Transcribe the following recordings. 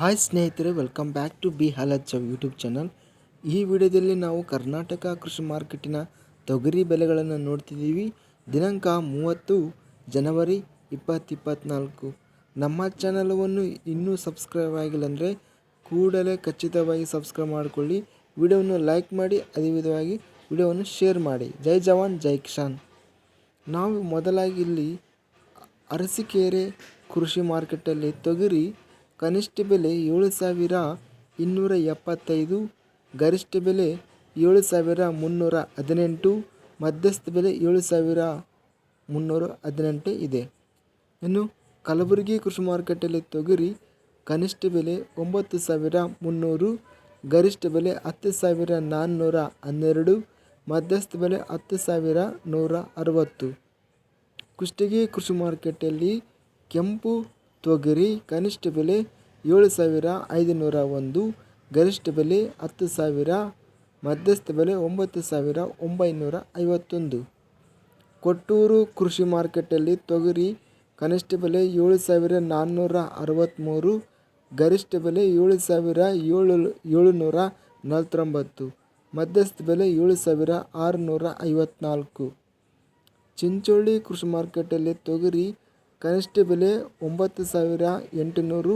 Hi ಸ್ನೇಹಿತರೆ welcome back to ಬಿ ಹಾಲತ್ ಚವ್ ಯೂಟ್ಯೂಬ್ ಚಾನಲ್ ಈ ವಿಡಿಯೋದಲ್ಲಿ ನಾವು ಕರ್ನಾಟಕ ಕೃಷಿ ಮಾರ್ಕೆಟಿನ ತೊಗರಿ ಬೆಲೆಗಳನ್ನು ನೋಡ್ತಿದ್ದೀವಿ. ದಿನಾಂಕ ಮೂವತ್ತು ಜನವರಿ ಇಪ್ಪತ್ತು ಇಪ್ಪತ್ತ್ನಾಲ್ಕು ನಮ್ಮ ಚಾನಲನ್ನು ಇನ್ನೂ ಸಬ್ಸ್ಕ್ರೈಬ್ ಆಗಿಲ್ಲ ಅಂದರೆ ಕೂಡಲೇ ಖಚಿತವಾಗಿ ಸಬ್ಸ್ಕ್ರೈಬ್ ಮಾಡಿಕೊಳ್ಳಿ. ವಿಡಿಯೋವನ್ನು ಲೈಕ್ ಮಾಡಿ, ಅದೇ ವಿಧವಾಗಿ ವಿಡಿಯೋವನ್ನು ಶೇರ್ ಮಾಡಿ. ಜೈ ಜವಾನ್, ಜೈ ಕಿಶಾನ್ ನಾವು ಮೊದಲಾಗಿ ಇಲ್ಲಿ ಅರಸಿಕೆರೆ ಕೃಷಿ ಮಾರ್ಕೆಟಲ್ಲಿ ತೊಗರಿ ಕನಿಷ್ಠ ಬೆಲೆ ಏಳು ಸಾವಿರ ಇನ್ನೂರ ಎಪ್ಪತ್ತೈದು, ಗರಿಷ್ಠ ಬೆಲೆ ಏಳು ಸಾವಿರ ಮುನ್ನೂರ ಹದಿನೆಂಟು, ಮಧ್ಯಸ್ಥ ಬೆಲೆ ಏಳು ಸಾವಿರ ಮುನ್ನೂರ ಹದಿನೆಂಟು ಇದೆ. ಇನ್ನು ಕಲಬುರಗಿ ಕೃಷಿ ಮಾರುಕಟ್ಟೆಯಲ್ಲಿ ತೊಗರಿ ಕನಿಷ್ಠ ಬೆಲೆ ಒಂಬತ್ತು ಸಾವಿರ ಮುನ್ನೂರು, ಗರಿಷ್ಠ ಬೆಲೆ ಹತ್ತು ಸಾವಿರ ನಾನ್ನೂರ ಹನ್ನೆರಡು, ಮಧ್ಯಸ್ಥ ಬೆಲೆ ಹತ್ತು ಸಾವಿರ ನೂರ ಅರವತ್ತು. ಕುಷ್ಟಗಿ ಕೃಷಿ ಮಾರುಕಟ್ಟೆಯಲ್ಲಿ ಕೆಂಪು ತೊಗರಿ ಕನಿಷ್ಠ ಬೆಲೆ ಏಳು ಸಾವಿರ ಐದುನೂರ ಒಂದು, ಗರಿಷ್ಠ ಬೆಲೆ ಹತ್ತು ಸಾವಿರ, ಮಧ್ಯಸ್ಥ ಬೆಲೆ ಒಂಬತ್ತು ಸಾವಿರ ಒಂಬೈನೂರ ಐವತ್ತೊಂದು. ಕೊಟ್ಟೂರು ಕೃಷಿ ಮಾರ್ಕೆಟಲ್ಲಿ ತೊಗರಿ ಕನಿಷ್ಠ ಬೆಲೆ ಏಳು ಸಾವಿರ ನಾನ್ನೂರ ಅರವತ್ತ್ಮೂರು ಗರಿಷ್ಠ ಬೆಲೆ ಏಳು ಸಾವಿರ ಏಳು, ಏಳುನೂರ ನಲವತ್ತೊಂಬತ್ತು, ಮಧ್ಯಸ್ಥ ಬೆಲೆ ಏಳು ಸಾವಿರ ಆರುನೂರ ಐವತ್ತ್ನಾಲ್ಕು ಚಿಂಚೋಳಿ ಕೃಷಿ ಮಾರ್ಕೆಟಲ್ಲಿ ತೊಗರಿ ಕನಿಷ್ಠ ಬೆಲೆ ಒಂಬತ್ತು ಸಾವಿರ ಎಂಟುನೂರು,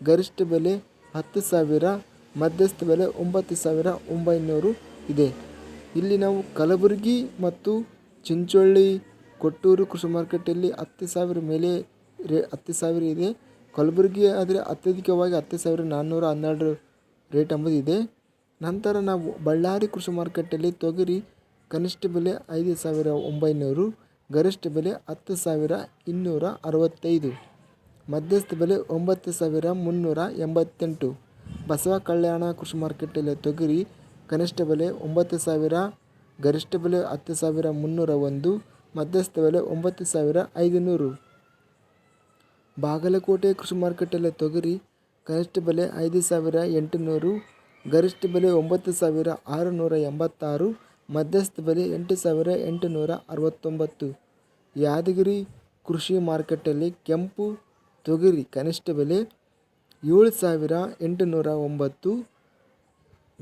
ಗರಿಷ್ಠ ಬೆಲೆ ಹತ್ತು ಸಾವಿರ, ಮಧ್ಯಸ್ಥ ಬೆಲೆ ಒಂಬತ್ತು ಸಾವಿರ ಒಂಬೈನೂರು ಇದೆ. ಇಲ್ಲಿ ನಾವು ಕಲಬುರಗಿ ಮತ್ತು ಚಿಂಚೋಳ್ಳಿ, ಕೊಟ್ಟೂರು ಕೃಷಿ ಮಾರ್ಕೆಟಲ್ಲಿ ಹತ್ತು ಸಾವಿರ ಮೇಲೆ ರೇ ಹತ್ತು ಸಾವಿರ ಇದೆ. ಕಲಬುರಗಿ ಆದರೆ ಅತ್ಯಧಿಕವಾಗಿ ಹತ್ತು ಸಾವಿರ ನಾನ್ನೂರ ಹನ್ನೆರಡು ರೇಟ್ ಎಂಬುದು ಇದೆ ನಂತರ ನಾವು ಬಳ್ಳಾರಿ ಕೃಷಿ ಮಾರ್ಕೆಟಲ್ಲಿ ತೊಗರಿ ಕನಿಷ್ಠ ಬೆಲೆ ಐದು ಸಾವಿರ ಒಂಬೈನೂರು ಗರಿಷ್ಠ ಬೆಲೆ ಹತ್ತು ಸಾವಿರ ಇನ್ನೂರ ಅರವತ್ತೈದು. ಮಧ್ಯಸ್ಥ ಬೆಲೆ ಒಂಬತ್ತು ಸಾವಿರ ಮುನ್ನೂರ ಎಂಬತ್ತೆಂಟು. ಬಸವ ಕಲ್ಯಾಣ ಕೃಷಿ ಮಾರ್ಕೆಟಲ್ಲಿ ತೊಗರಿ ಕನಿಷ್ಠ ಬೆಲೆ ಒಂಬತ್ತು ಸಾವಿರ, ಗರಿಷ್ಠ ಬೆಲೆ ಹತ್ತು ಸಾವಿರ ಮುನ್ನೂರ ಒಂದು, ಮಧ್ಯಸ್ಥ ಬೆಲೆ ಒಂಬತ್ತು ಸಾವಿರ ಐದುನೂರು. ಬಾಗಲಕೋಟೆ ಕೃಷಿ ಮಾರ್ಕೆಟಲ್ಲಿ ತೊಗರಿ ಕನಿಷ್ಠ ಬೆಲೆ ಐದು ಸಾವಿರ ಎಂಟುನೂರು, ಗರಿಷ್ಠ ಬೆಲೆ ಒಂಬತ್ತು ಸಾವಿರ ಆರುನೂರ ಎಂಬತ್ತಾರು ಮಧ್ಯಸ್ಥ ಬೆಲೆ ಎಂಟು ಸಾವಿರ ಎಂಟುನೂರ ಅರವತ್ತೊಂಬತ್ತು. ಯಾದಗಿರಿ ಕೃಷಿ ಮಾರುಕಟ್ಟೆಯಲ್ಲಿ ಕೆಂಪು ತೊಗರಿ ಕನಿಷ್ಠ ಬೆಲೆ ಏಳು ಸಾವಿರ ಎಂಟುನೂರ ಒಂಬತ್ತು.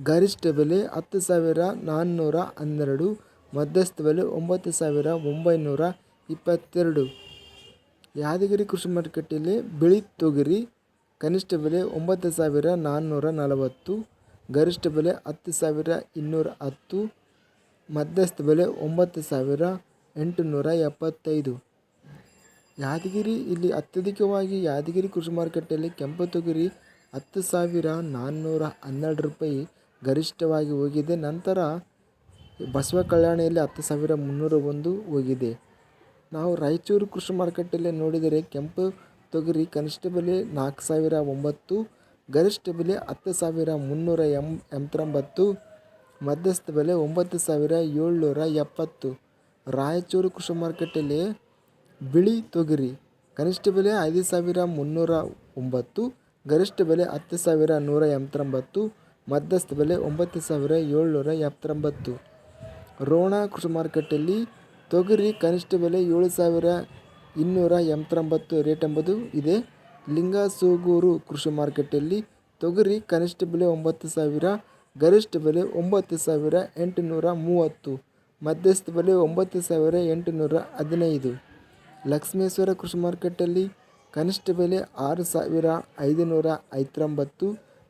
ಗರಿಷ್ಠ ಬೆಲೆ ಹತ್ತು ಸಾವಿರ ನಾನ್ನೂರ ಹನ್ನೆರಡು. ಮಧ್ಯಸ್ಥ ಬೆಲೆ ಒಂಬತ್ತು ಸಾವಿರ ಒಂಬೈನೂರ ಇಪ್ಪತ್ತೆರಡು. ಯಾದಗಿರಿ ಕೃಷಿ ಮಾರುಕಟ್ಟೆಯಲ್ಲಿ ಬಿಳಿ ತೊಗರಿ ಕನಿಷ್ಠ ಬೆಲೆ ಒಂಬತ್ತು ಸಾವಿರ ನಾನ್ನೂರ ನಲವತ್ತು. ಗರಿಷ್ಠ ಬೆಲೆ ಹತ್ತು ಸಾವಿರ ಇನ್ನೂರ ಹತ್ತು. ಮಧ್ಯಸ್ಥ ಬೆಲೆ ಒಂಬತ್ತು ಸಾವಿರ ಎಂಟುನೂರ ಎಪ್ಪತ್ತೈದು. ಯಾದಗಿರಿ ಇಲ್ಲಿ ಅತ್ಯಧಿಕವಾಗಿ ಯಾದಗಿರಿ ಕೃಷಿ ಮಾರುಕಟ್ಟೆಯಲ್ಲಿ ಕೆಂಪು ತೊಗರಿ ಹತ್ತು ಸಾವಿರ ನಾನ್ನೂರ ಹನ್ನೆರಡು ರೂಪಾಯಿ ಗರಿಷ್ಠವಾಗಿ ಹೋಗಿದೆ. ನಂತರ ಬಸವ ಕಲ್ಯಾಣಿಯಲ್ಲಿ ಹತ್ತು ಸಾವಿರ ಮುನ್ನೂರ ಒಂದು ಹೋಗಿದೆ. ನಾವು ರಾಯಚೂರು ಕೃಷಿ ಮಾರುಕಟ್ಟೆಯಲ್ಲಿ ನೋಡಿದರೆ ಕೆಂಪು ತೊಗರಿ ಕನಿಷ್ಠ ಬೆಲೆ ನಾಲ್ಕು ಸಾವಿರ ಒಂಬತ್ತು, ಗರಿಷ್ಠ ಬೆಲೆ ಹತ್ತು ಸಾವಿರ ಮುನ್ನೂರ ಎಂ, ಎಂಬತ್ತೊಂಬತ್ತು ಮಧ್ಯಸ್ಥ ಬೆಲೆ ಒಂಬತ್ತು ಸಾವಿರ ಏಳ್ನೂರ ಎಪ್ಪತ್ತು. ರಾಯಚೂರು ಕೃಷಿ ಮಾರುಕಟ್ಟೆಯಲ್ಲಿ ಬಿಳಿ ತೊಗರಿ, ಕನಿಷ್ಠ ಬೆಲೆ ಐದು ಸಾವಿರ ಮುನ್ನೂರ ಒಂಬತ್ತು, ಗರಿಷ್ಠ ಬೆಲೆ ಹತ್ತು ಸಾವಿರ ನೂರ ಎಂಬತ್ತೊಂಬತ್ತು, ಮಧ್ಯಸ್ಥ ಬೆಲೆ ಒಂಬತ್ತು ಸಾವಿರ ಏಳ್ನೂರ ಎಪ್ಪತ್ತೊಂಬತ್ತು. ರೋಣ ಕೃಷಿ ಮಾರುಕಟ್ಟೆಯಲ್ಲಿ ತೊಗರಿ ಕನಿಷ್ಠ ಬೆಲೆ ಏಳು ಸಾವಿರ ಇನ್ನೂರ ಎಂಬತ್ತೊಂಬತ್ತು ರೇಟ್ ಎಂಬುದು ಇದೆ. ಲಿಂಗಸೂಗೂರು ಕೃಷಿ ಮಾರುಕಟ್ಟೆಯಲ್ಲಿ ತೊಗರಿ ಕನಿಷ್ಠ ಬೆಲೆ ಒಂಬತ್ತು ಸಾವಿರ ಗರಿಷ್ಠ ಬೆಲೆ ಒಂಬತ್ತು ಸಾವಿರ ಎಂಟುನೂರ ಮೂವತ್ತು, ಮಧ್ಯಸ್ಥ ಬೆಲೆ ಒಂಬತ್ತು ಸಾವಿರ ಎಂಟುನೂರ ಹದಿನೈದು. ಲಕ್ಷ್ಮೇಶ್ವರ ಕೃಷಿ ಮಾರ್ಕೆಟಲ್ಲಿ ಕನಿಷ್ಠ ಬೆಲೆ ಆರು ಸಾವಿರ ಐದುನೂರ ಐವತ್ತೊಂಬತ್ತು,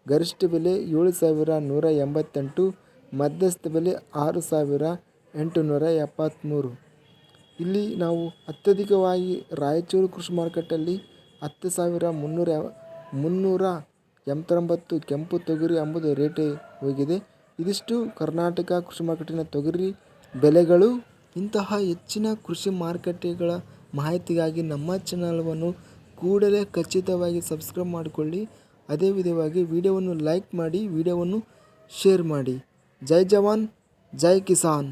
ಗರಿಷ್ಠ ಬೆಲೆ ಏಳು ಸಾವಿರ ನೂರ ಎಂಬತ್ತೆಂಟು, ಮಧ್ಯಸ್ಥ ಬೆಲೆ ಆರು ಸಾವಿರ ಎಂಟುನೂರ ಎಪ್ಪತ್ತ್ಮೂರು. ಇಲ್ಲಿ ನಾವು ಅತ್ಯಧಿಕವಾಗಿ ರಾಯಚೂರು ಕೃಷಿ ಮಾರ್ಕೆಟಲ್ಲಿ ಹತ್ತು ಸಾವಿರ ಮುನ್ನೂರ ಮುನ್ನೂರ ಎಂಬತ್ತೊಂಬತ್ತು ಕೆಂಪು ತೊಗರಿ ಎಂಬುದು ರೇಟ್ ಹೋಗಿದೆ. ಇದಿಷ್ಟು ಕರ್ನಾಟಕ ಕೃಷಿ ಮಾರ್ಕೆಟಿನ ತೊಗರಿ ಬೆಲೆಗಳು. ಇಂತಹ ಹೆಚ್ಚಿನ ಕೃಷಿ ಮಾರುಕಟ್ಟೆಗಳ ಮಾಹಿತಿಗಾಗಿ ನಮ್ಮ ಚಾನಲ್ವನ್ನು ಕೂಡಲೇ ಖಚಿತವಾಗಿ ಸಬ್ಸ್ಕ್ರೈಬ್ ಮಾಡಿಕೊಳ್ಳಿ. ಅದೇ ವಿಧವಾಗಿ ವಿಡಿಯೋವನ್ನು ಲೈಕ್ ಮಾಡಿ, ವಿಡಿಯೋವನ್ನು ಶೇರ್ ಮಾಡಿ. ಜೈ ಜವಾನ್, ಜೈ ಕಿಸಾನ್.